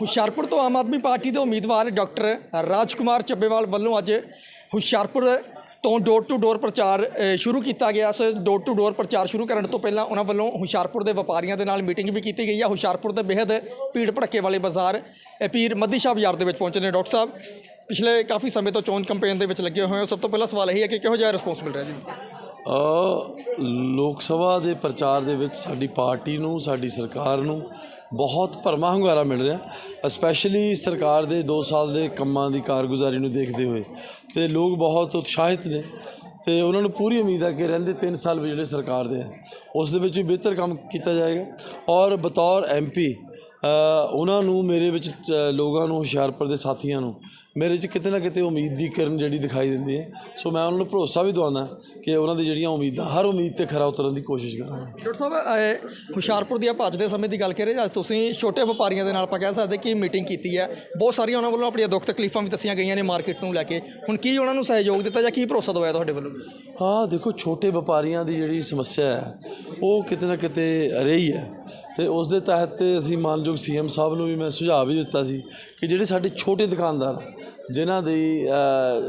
ਹੁਸ਼ਿਆਰਪੁਰ ਤੋਂ ਆਮ ਆਦਮੀ ਪਾਰਟੀ ਦੇ ਉਮੀਦਵਾਰ ਡਾਕਟਰ ਰਾਜਕੁਮਾਰ ਚੱਬੇਵਾਲ ਵੱਲੋਂ ਅੱਜ ਹੁਸ਼ਿਆਰਪੁਰ ਤੋਂ ਡੋਰ ਟੂ ਡੋਰ ਪ੍ਰਚਾਰ ਸ਼ੁਰੂ ਕੀਤਾ ਗਿਆ। ਸੋ ਡੋਰ ਟੂ ਡੋਰ ਪ੍ਰਚਾਰ ਸ਼ੁਰੂ ਕਰਨ ਤੋਂ ਪਹਿਲਾਂ ਉਹਨਾਂ ਵੱਲੋਂ ਹੁਸ਼ਿਆਰਪੁਰ ਦੇ ਵਪਾਰੀਆਂ ਦੇ ਨਾਲ ਮੀਟਿੰਗ ਵੀ ਕੀਤੀ ਗਈ ਹੈ ਹੁਸ਼ਿਆਰਪੁਰ ਦੇ ਬੇहद ਭੀੜ ਭੜੱਕੇ ਵਾਲੇ ਬਾਜ਼ਾਰ ਅ, ਪੀਰ ਮੱਦੀ ਸ਼ਾਹ ਬਾਜ਼ਾਰ ਦੇ ਵਿੱਚ ਪਹੁੰਚੇ ਨੇ ਡਾਕਟਰ ਸਾਹਿਬ। ਪਿਛਲੇ ਕਾਫੀ ਸਮੇਂ ਤੋਂ ਚੋਣ ਕੰਪੇਨ ਦੇ ਵਿੱਚ ਲੱਗੇ ਹੋਏ ਹੋ। ਸਭ ਤੋਂ ਪਹਿਲਾ ਸਵਾਲ ਇਹ ਹੈ ਕਿ ਕਿਹੋ ਜਿਹਾ ਰਿਸਪੌਂਸ ਮਿਲ ਰਿਹਾ ਜੀ? ਲੋਕ ਸਭਾ ਦੇ ਪ੍ਰਚਾਰ ਦੇ ਵਿੱਚ ਸਾਡੀ ਪਾਰਟੀ ਨੂੰ, ਸਾਡੀ ਸਰਕਾਰ ਨੂੰ ਬਹੁਤ ਭਰਮਾ ਹੁੰਗਾਰਾ ਮਿਲ ਰਿਹਾ ਸਪੈਸ਼ਲੀ ਸਰਕਾਰ ਦੇ 2 ਸਾਲ ਦੇ ਕੰਮਾਂ ਦੀ ਕਾਰਗੁਜ਼ਾਰੀ ਨੂੰ ਦੇਖਦੇ ਹੋਏ। ਤੇ ਲੋਕ ਬਹੁਤ ਉਤਸ਼ਾਹਿਤ ਨੇ ਤੇ ਉਹਨਾਂ ਨੂੰ ਪੂਰੀ ਉਮੀਦ ਹੈ ਕਿ ਰਹਿੰਦੇ 3 ਸਾਲ ਵੀ ਜਿਹੜੇ ਸਰਕਾਰ ਦੇ ਆ, ਉਸ ਦੇ ਵਿੱਚ ਵੀ ਬਿਹਤਰ ਕੰਮ ਕੀਤਾ ਜਾਏਗਾ। ਔਰ ਬਤੌਰ ਐਮਪੀ ਉਹਨਾਂ ਨੂੰ ਮੇਰੇ ਵਿੱਚ ਲੋਕਾਂ ਨੂੰ ਹੁਸ਼ਿਆਰਪੁਰ ਦੇ ਸਾਥੀਆਂ ਨੂੰ ਮੇਰੇ 'ਚ ਕਿਤੇ ਨਾ ਕਿਤੇ ਉਮੀਦ ਦੀ ਕਿਰਨ ਜਿਹੜੀ ਦਿਖਾਈ ਦਿੰਦੀ ਹੈ। ਸੋ ਮੈਂ ਉਹਨਾਂ ਨੂੰ ਭਰੋਸਾ ਵੀ ਦਵਾਉਂਦਾ ਕਿ ਉਹਨਾਂ ਦੀ ਜਿਹੜੀਆਂ ਉਮੀਦਾਂ ਹਰ ਉਮੀਦ ਤੇ ਖਰਾ ਉਤਰਨ ਦੀ ਕੋਸ਼ਿਸ਼ ਕਰਾਂਗੇ। ਡਾਕਟਰ ਸਾਹਿਬ ਅ, ਹੁਸ਼ਿਆਰਪੁਰ ਦੀ ਭੱਜ ਦੇ ਸਮੇਂ ਦੀ ਗੱਲ ਕਰੀਏ ਅੱਜ ਤੁਸੀਂ ਛੋਟੇ ਵਪਾਰੀਆਂ ਦੇ ਨਾਲ ਆਪਾਂ ਕਹਿ ਸਕਦੇ ਕਿ ਮੀਟਿੰਗ ਕੀਤੀ ਹੈ। ਬਹੁਤ ਸਾਰੀਆਂ ਉਹਨਾਂ ਵੱਲੋਂ ਆਪਣੀਆਂ ਦੁੱਖ ਤਕਲੀਫਾਂ ਵੀ ਦੱਸੀਆਂ ਗਈਆਂ ਨੇ ਮਾਰਕੀਟ ਨੂੰ ਲੈ ਕੇ। ਹੁਣ ਕੀ ਉਹਨਾਂ ਨੂੰ ਸਹਿਯੋਗ ਦਿੱਤਾ ਜਾਂ ਕੀ ਭਰੋਸਾ ਦਵਾਇਆ ਤੁਹਾਡੇ ਵੱਲੋਂ? ਹਾਂ ਦੇਖੋ ਛੋਟੇ ਵਪਾਰੀਆਂ ਦੀ ਜਿਹੜੀ ਸਮੱਸਿਆ ਹੈ ਉਹ ਕਿਤੇ ਨਾ ਕਿਤੇ ਰਹੀ ਹੈ। ਤੇ ਉਸ ਦੇ ਤਹਿਤ ਅਸੀਂ ਮਾਨਯੋਗ ਸੀਐਮ ਸਾਹਿਬ ਨੂੰ ਵੀ ਮੈਂ ਸੁਝਾਅ ਵੀ ਦਿੱਤਾ ਸੀ ਕਿ ਜਿਹੜੇ ਸਾਡੇ ਛੋਟੇ ਦੁਕਾਨਦਾਰ, ਜਿਨ੍ਹਾਂ ਦੀ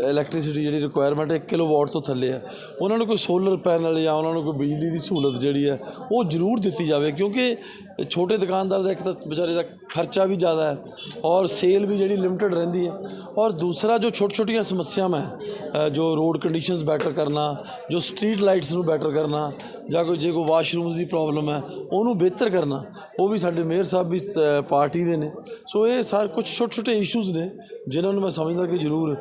ਇਲੈਕਟ੍ਰਿਸਿਟੀ ਜਿਹੜੀ ਰਿਕੁਆਇਰਮੈਂਟ 1 ਕਿਲੋਵਾਟ ਤੋਂ ਥੱਲੇ ਹੈ, ਉਹਨਾਂ ਨੂੰ ਕੋਈ ਸੋਲਰ ਪੈਨਲ ਜਾਂ ਉਹਨਾਂ ਨੂੰ ਕੋਈ ਬਿਜਲੀ ਦੀ ਸਹੂਲਤ ਜਿਹੜੀ ਹੈ, ਉਹ ਜ਼ਰੂਰ ਦਿੱਤੀ ਜਾਵੇ ਕਿਉਂਕਿ ਛੋਟੇ ਦੁਕਾਨਦਾਰ ਦਾ ਇੱਕ ਤਾਂ ਵਿਚਾਰੇ ਦਾ ਖਰਚਾ ਵੀ ਜ਼ਿਆਦਾ ਹੈ ਔਰ ਸੇਲ ਵੀ ਜਿਹੜੀ ਲਿਮਟਿਡ ਰਹਿੰਦੀ ਹੈ ਔਰ ਦੂਸਰਾ ਜੋ ਛੋਟ ਛੋਟੀਆਂ ਸਮੱਸਿਆਵਾਂ ਹੈ ਜੋ ਰੋਡ ਕੰਡੀਸ਼ਨਸ ਬੈਟਰ ਕਰਨਾ, ਜੋ ਸਟਰੀਟ ਲਾਈਟਸ ਨੂੰ ਬੈਟਰ ਕਰਨਾ ਜਾਂ ਕੋਈ ਜੇ ਕੋਈ ਵਾਸ਼ਰੂਮਸ ਦੀ ਪ੍ਰੋਬਲਮ ਹੈ, ਉਹਨੂੰ ਬਿਹਤਰ ਕਰਨਾ, ਉਹ ਵੀ ਸਾਡੇ ਮੇਅਰ ਸਾਹਿਬ ਵੀ ਪਾਰਟੀ ਦੇ ਨੇ। ਸੋ ਇਹ ਸਾਰੇ ਕੁਝ ਛੋਟੇ ਛੋਟੇ ਇਸ਼ੂਜ਼ ਨੇ, ਜਿਨ੍ਹਾਂ ਨੂੰ ਮੈਂ ਸਮਝਦਾ ਕਿ ਜ਼ਰੂਰ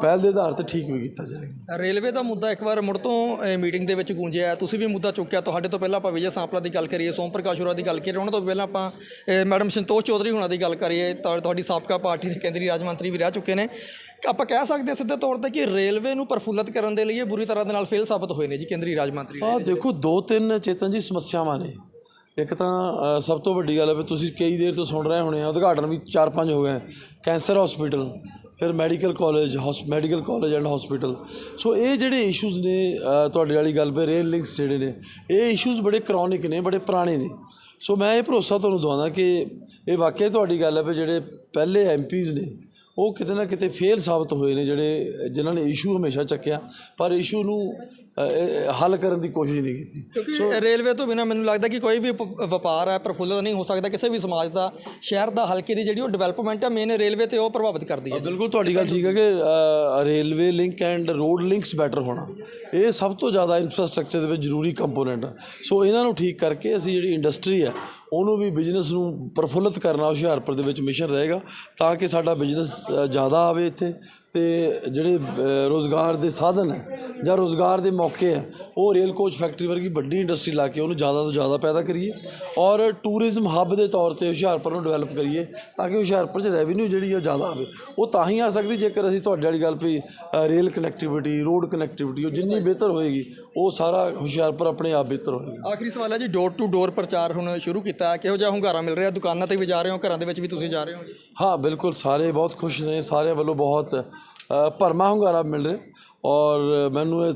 ਪਹਿਲ ਦੇ ਆਧਾਰ ਤੇ ਠੀਕ ਵੀ ਕੀਤਾ ਜਾਏਗਾ। ਰੇਲਵੇ ਦਾ ਮੁੱਦਾ ਇੱਕ ਵਾਰ ਮੁੜ ਤੋਂ ਮੀਟਿੰਗ ਦੇ ਵਿੱਚ ਗੂੰਜਿਆ ਤੁਸੀਂ ਵੀ ਮੁੱਦਾ ਚੁੱਕਿਆ, ਤੁਹਾਡੇ ਤੋਂ ਪਹਿਲਾਂ ਆਪਾਂ ਵਿਜੇ ਸਾਂਪਲਾ ਦੀ ਗੱਲ ਕਰੀਏ, ਸੋਮ ਪ੍ਰਕਾਸ਼ ਹੋਰਾਂ ਦੀ ਗੱਲ ਕਰੀਏ ਉਹਨਾਂ ਤੋਂ ਪਹਿਲਾਂ ਆਪਾਂ ਮੈਡਮ ਸੰਤੋਸ਼ ਚੌਧਰੀ ਹੋਣਾ ਦੀ ਗੱਲ ਕਰੀਏ ਤੁਹਾ- ਤੁਹਾਡੀ ਸਾਬਕਾ ਪਾਰਟੀ ਦੇ ਕੇਂਦਰੀ ਰਾਜ ਮੰਤਰੀ ਵੀ ਰਹਿ ਚੁੱਕੇ ਨੇ। ਆਪਾਂ ਕਹਿ ਸਕਦੇ ਹਾਂ ਸਿੱਧੇ ਤੌਰ ਤੇ ਕਿ ਰੇਲਵੇ ਨੂੰ ਪ੍ਰਫੁੱਲਤ ਕਰਨ ਦੇ ਲਈ ਇਹ ਬੁਰੀ ਤਰ੍ਹਾਂ ਦੇ ਨਾਲ ਫੇਲ ਸਾਬਤ ਹੋਏ ਨੇ ਜੀ ਕੇਂਦਰੀ ਰਾਜ ਮੰਤਰੀ ਆ ਦੇਖੋ ਦੋ ਤਿੰਨ ਚੇਤਨ ਜੀ ਸਮੱਸਿਆਵਾਂ ਨੇ। ਇੱਕ ਤਾਂ ਸਭ ਤੋਂ ਵੱਡੀ ਗੱਲ ਹੈ ਵੀ ਤੁਸੀਂ ਕਈ ਦੇਰ ਤੋਂ ਸੁਣ ਰਹੇ ਹੋਣੇ ਆ ਉਦਘਾਟਨ ਵੀ 4-5 ਹੋ ਗਏ। ਕੈਂਸਰ ਹਸਪੀਟਲ ਫਿਰ medical college medical college and hospital so ਇਹ ਜਿਹੜੇ ਇਸ਼ੂਜ਼ ਨੇ ਤੁਹਾਡੇ ਵਾਲੀ ਗੱਲ 'ਤੇ ਰੇਲ ਲਿੰਕਸ ਜਿਹੜੇ ਨੇ ਇਹ ਇਸ਼ੂਜ਼ ਬੜੇ ਕ੍ਰੋਨਿਕ ਨੇ ਬੜੇ ਪੁਰਾਣੇ ਨੇ। ਸੋ ਮੈਂ ਇਹ ਭਰੋਸਾ ਤੁਹਾਨੂੰ ਦਵਾਉਂਦਾ ਕਿ ਇਹ ਵਾਕਿਆ ਤੁਹਾਡੀ ਗੱਲ ਹੈ ਵੀ ਜਿਹੜੇ ਪਹਿਲੇ ਐਮਪੀਜ਼ ਨੇ ਉਹ ਕਿਤੇ ਨਾ ਕਿਤੇ ਫੇਲ ਸਾਬਤ ਹੋਏ ਨੇ ਜਿਹੜੇ ਜਿਨ੍ਹਾਂ ਨੇ ਇਸ਼ੂ ਹਮੇਸ਼ਾ ਚੱਕਿਆ। ਪਰ ਇਸ਼ੂ ਨੂੰ ਹੱਲ ਕਰਨ ਦੀ ਕੋਸ਼ਿਸ਼ ਨਹੀਂ ਕੀਤੀ। ਕਿਉਂਕਿ ਰੇਲਵੇ ਤੋਂ ਬਿਨਾ ਮੈਨੂੰ ਲੱਗਦਾ ਕਿ ਕੋਈ ਵੀ ਵਪ- ਵਪਾਰ ਹੈ ਪ੍ਰਫੁੱਲਤ ਨਹੀਂ ਹੋ ਸਕਦਾ। ਕਿਸੇ ਵੀ ਸਮਾਜ ਦਾ ਸ਼ਹਿਰ ਦਾ ਹਲਕੇ ਦੀ ਜਿਹੜੀ ਉਹ ਡਿਵੈਲਪਮੈਂਟ ਹੈ ਮੇਨ ਰੇਲਵੇ ਤੇ ਉਹ ਪ੍ਰਭਾਵਿਤ ਕਰਦੀ ਹੈ। ਬਿਲਕੁਲ ਤੁਹਾਡੀ ਗੱਲ ਠੀਕ ਹੈ ਕਿ railway link and road links better ਹੋਣਾ। ਇਹ ਸਭ ਤੋਂ ਜ਼ਿਆਦਾ ਇਨਫਰਾਸਟ੍ਰਕਚਰ ਦੇ ਵਿੱਚ ਜ਼ਰੂਰੀ ਕੰਪੋਨੈਂਟ ਹੈ ਸੋ ਇਹਨਾਂ ਨੂੰ ਠੀਕ ਕਰਕੇ ਅਸੀਂ ਜਿਹੜੀ ਇੰਡਸਟਰੀ ਹੈ ਉਹਨੂੰ ਵੀ ਬਿਜ਼ਨਸ ਨੂੰ ਪ੍ਰਫੁੱਲਤ ਕਰਨਾ ਹੁਸ਼ਿਆਰਪੁਰ ਦੇ ਵਿੱਚ ਮਿਸ਼ਨ ਰਹੇਗਾ ਤਾਂ ਕਿ ਸਾਡਾ ਬਿਜ਼ਨਸ ਜ਼ਿਆਦਾ ਆਵੇ ਇੱਥੇ। ਤੇ ਜਿਹੜੇ ਰੋਜ਼ਗਾਰ ਦੇ ਸਾਧਨ ਹੈ ਜਾਂ ਰੋਜ਼ਗਾਰ ਦੇ ਮੌਕੇ ਹੈ ਉਹ ਰੇਲ ਕੋਚ ਫੈਕਟਰੀ ਵਰਗੀ ਵੱਡੀ ਇੰਡਸਟਰੀ ਲਾ ਕੇ ਉਹਨੂੰ ਜ਼ਿਆਦਾ ਤੋਂ ਜ਼ਿਆਦਾ ਪੈਦਾ ਕਰੀਏ ਔਰ ਟੂਰਿਜ਼ਮ ਹੱਬ ਦੇ ਤੌਰ ਤੇ ਹੁਸ਼ਿਆਰਪੁਰ ਨੂੰ ਡਿਵੈਲਪ ਕਰੀਏ ਤਾਂ ਕਿ ਹੁਸ਼ਿਆਰਪੁਰ 'ਚ ਰੈਵਨਿਊ ਜਿਹੜੀ ਉਹ ਜ਼ਿਆਦਾ ਆਵੇ। ਉਹ ਤਾਂ ਹੀ ਆ ਸਕਦੀ ਜੇਕਰ ਅਸੀਂ ਤੁਹਾਡੇ ਵਾਲੀ ਗੱਲ ਵੀ ਅ, ਰੇਲ ਕਨੈਕਟੀਵਿਟੀ ਰੋਡ ਕਨੈਕਟੀਵਿਟੀ ਉਹ ਜਿੰਨੀ ਬਿਹਤਰ ਹੋਏਗੀ ਉਹ ਸਾਰਾ ਹੁਸ਼ਿਆਰਪੁਰ ਆਪਣੇ ਆਪ ਬਿਹਤਰ ਹੋਏਗਾ। ਆਖਰੀ ਸਵਾਲ ਹੈ ਜੀ ਡੋਰ ਟੂ ਡੋਰ ਪ੍ਰਚਾਰ ਹੁਣ ਸ਼ੁਰੂ ਕੀਤਾ ਕਿਹੋ ਜਿਹਾ ਹੁੰਗਾਰਾ ਮਿਲ ਰਿਹਾ? ਦੁਕਾਨਾਂ ਤੇ ਵੀ ਜਾ ਰਹੇ ਹੋ ਘਰਾਂ ਦੇ ਵਿੱਚ ਵੀ ਤੁਸੀਂ ਜਾ ਰਹੇ ਹੋ ਜੀ? ਹਾਂ ਬਿਲਕੁਲ ਸਾਰੇ ਬਹੁਤ ਖੁਸ਼ ਨੇ ਸਾਰਿਆਂ ਵੱਲੋਂ ਬਹੁਤ ਭਰਮਾ ਹੁੰਗਾਰਾ ਮਿਲ ਰਿਹਾ ਔਰ ਮੈਨੂੰ ਇਹ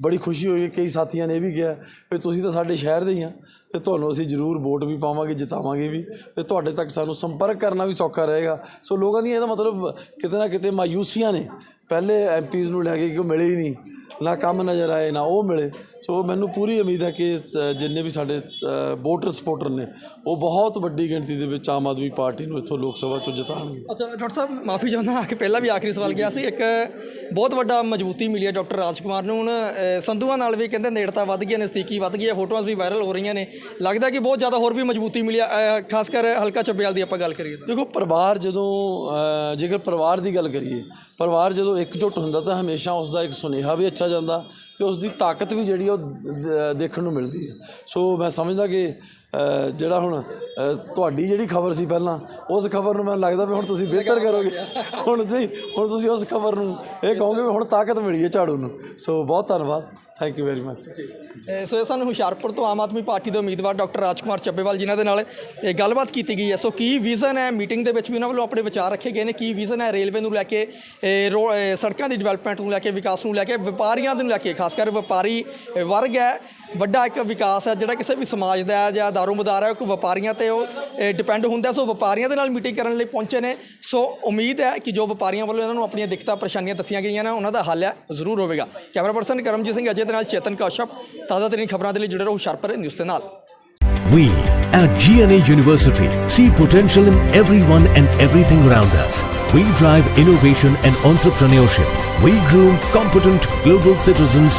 ਬੜੀ ਖੁਸ਼ੀ ਹੋਈ ਕਈ ਸਾਥੀਆਂ ਨੇ ਇਹ ਵੀ ਕਿਹਾ ਵੀ ਤੁਸੀਂ ਤਾਂ ਸਾਡੇ ਸ਼ਹਿਰ ਦੇ ਹੀ ਆ ਤੇ ਤੁਹਾਨੂੰ ਅਸੀਂ ਜ਼ਰੂਰ ਵੋਟ ਵੀ ਪਾਵਾਂਗੇ, ਜਿਤਾਵਾਂਗੇ ਵੀ ਤੇ ਤੁਹਾਡੇ ਤੱਕ ਸਾਨੂੰ ਸੰਪਰਕ ਕਰਨਾ ਵੀ ਸੌਖਾ ਰਹੇਗਾ। ਸੋ ਲੋਕਾਂ ਦੀਆਂ ਇਹਦਾ ਮਤਲਬ ਕਿਤੇ ਨਾ ਕਿਤੇ ਮਾਯੂਸੀਆਂ ਨੇ। ਪਹਿਲੇ ਐਮਪੀਜ਼ ਨੂੰ ਲੈ ਕੇ ਕਿ ਉਹ ਮਿਲੇ ਹੀ ਨਹੀਂ। ਨਾ ਕੰਮ ਨਜ਼ਰ ਆਏ ਨਾ ਉਹ ਮਿਲੇ। ਸੋ ਮੈਨੂੰ ਪੂਰੀ ਉਮੀਦ ਹੈ ਕਿ ਜਿੰਨੇ ਵੀ ਸਾਡੇ ਵੋਟਰ ਸਪੋਰਟਰ ਨੇ ਉਹ ਬਹੁਤ ਵੱਡੀ ਗਿਣਤੀ ਦੇ ਵਿੱਚ ਆਮ ਆਦਮੀ ਪਾਰਟੀ ਨੂੰ ਇੱਥੋਂ ਲੋਕ ਸਭਾ ਚੋਂ ਜਿਤਾਉਣਗੇ। ਅੱਛਾ ਡਾਕਟਰ ਸਾਹਿਬ ਮਾਫੀ ਚਾਹੁੰਦਾ ਹਾਂ ਕਿ ਪਹਿਲਾਂ ਵੀ ਆਖਰੀ ਸਵਾਲ ਗਿਆ ਸੀ। ਇੱਕ ਬਹੁਤ ਵੱਡਾ ਮਜ਼ਬੂਤੀ ਮਿਲੀ ਹੈ ਡਾਕਟਰ ਰਾਜਕੁਮਾਰ ਨੂੰ। ਹੁਣ ਸੰਧੂਆਂ ਨਾਲ ਵੀ ਕਹਿੰਦੇ ਨੇੜਤਾ ਵੱਧ ਗਈ ਹੈ ਨਜ਼ਦੀਕੀ ਵੱਧ ਗਈ ਹੈ ਫੋਟੋਆਂ ਵੀ ਵਾਇਰਲ ਹੋ ਰਹੀਆਂ ਨੇ। ਲੱਗਦਾ ਕਿ ਬਹੁਤ ਜ਼ਿਆਦਾ ਹੋਰ ਵੀ ਮਜ਼ਬੂਤੀ ਮਿਲੀ ਖਾਸ ਕਰ ਹਲਕਾ ਚੱਬੇਵਾਲ ਦੀ ਆਪਾਂ ਗੱਲ ਕਰੀਏ ਦੇਖੋ ਪਰਿਵਾਰ ਜਦੋਂ ਜੇਕਰ ਪਰਿਵਾਰ ਦੀ ਗੱਲ ਕਰੀਏ ਪਰਿਵਾਰ ਜਦੋਂ ਇਕਜੁੱਟ ਹੁੰਦਾ ਤਾਂ ਹਮੇਸ਼ਾ ਉਸ ਦਾ ਇੱਕ ਸੁਨੇਹਾ ਵੀ ਅੱਛਾ ਜਾਂਦਾ ਤੇ ਉਸ ਦੀ ਤਾਕਤ ਵੀ ਜਿਹੜੀ ਉਹ ਦੇਖਣ ਨੂੰ ਮਿਲਦੀ ਹੈ ਸੋ ਮੈਂ ਸਮਝਦਾ ਕਿ ਜਿਹੜਾ ਹੁਣ ਤੁਹਾਡੀ ਜਿਹੜੀ ਖਬਰ ਸੀ ਪਹਿਲਾਂ ਉਸ ਖਬਰ ਨੂੰ ਮੈਨੂੰ ਲੱਗਦਾ ਵੀ ਹੁਣ ਤੁਸੀਂ ਬਿਹਤਰ ਕਰੋਗੇ। ਹੁਣ ਨਹੀਂ ਹੁਣ ਤੁਸੀਂ ਉਸ ਖਬਰ ਨੂੰ ਇਹ ਕਹੋਗੇ ਵੀ ਹੁਣ ਤਾਕਤ ਮਿਲੀ ਹੈ ਝਾੜੂ ਨੂੰ। ਸੋ ਬਹੁਤ ਧੰਨਵਾਦ। Thank you very much so ਇਹ ਸਾਨੂੰ ਹੁਸ਼ਿਆਰਪੁਰ ਤੋਂ ਆਮ ਆਦਮੀ ਪਾਰਟੀ ਦੇ ਉਮੀਦਵਾਰ ਡਾਕਟਰ ਰਾਜਕੁਮਾਰ ਚੱਬੇਵਾਲ ਜਿਨ੍ਹਾਂ ਦੇ ਨਾਲ ਇਹ ਗੱਲਬਾਤ ਕੀਤੀ ਗਈ ਹੈ। ਸੋ ਕੀ ਵਿਜ਼ਨ ਹੈ ਮੀਟਿੰਗ ਦੇ ਵਿੱਚ ਵੀ ਉਹਨਾਂ ਵੱਲੋਂ ਆਪਣੇ ਵਿਚਾਰ ਰੱਖੇ ਗਏ ਨੇ? ਕੀ ਵਿਜ਼ਨ ਹੈ ਰੇਲਵੇ ਨੂੰ ਲੈ ਕੇ ਸੜਕਾਂ ਦੀ ਡਿਵੈਲਪਮੈਂਟ ਨੂੰ ਲੈ ਕੇ ਵਿਕਾਸ ਨੂੰ ਲੈ ਕੇ ਵਪਾਰੀਆਂ ਨੂੰ ਲੈ ਕੇ ਖਾਸ ਕਰ ਵਪਾਰੀ ਵਰਗ ਹੈ। ਵੱਡਾ ਇੱਕ ਵਿਕਾਸ ਹੈ, ਜਿਹੜਾ ਕਿਸੇ ਵੀ ਸਮਾਜ ਦਾ ਹੈ ਜਾਂ ਦਾਰੋਮਦਾਰ ਹੈ, ਕੋਈ ਵਪਾਰੀਆਂ ਤੇ ਉਹ ਡਿਪੈਂਡ ਹੁੰਦਾ ਸੋ ਵਪਾਰੀਆਂ ਦੇ ਨਾਲ ਮੀਟਿੰਗ ਕਰਨ ਲਈ ਪਹੁੰਚੇ ਨੇ। ਸੋ ਉਮੀਦ ਹੈ ਕਿ ਜੋ ਵਪਾਰੀਆਂ ਵੱਲੋਂ ਇਹਨਾਂ ਨੂੰ ਆਪਣੀਆਂ ਦਿੱਕਤਾਂ, ਪਰੇਸ਼ਾਨੀਆਂ ਦੱਸੀਆਂ ਗਈਆਂ ਨੇ, ਉਹਨਾਂ ਦਾ ਹੱਲ ਹੈ, ਜ਼ਰੂਰ ਹੋਵੇਗਾ। ਕੈਮਰਾ ਪਰਸਨ ਕਰਮਜੀਤ ਸਿੰਘ ਅਜੇ ਦੇ ਨਾਲ ਚੇਤਨ ਕੌਸ਼ਪ। ਤਾਜ਼ਾ ਤਰੀਨ ਖਬਰਾਂ ਦੇ ਲਈ ਜੁੜੇ ਰਹੋ ਹੁਸ਼ਿਆਰਪੁਰ ਨਿਊਜ਼ ਦੇ ਨਾਲ। We at GNA University see potential in everyone and everything around us. We drive innovation and entrepreneurship. We groom competent global citizens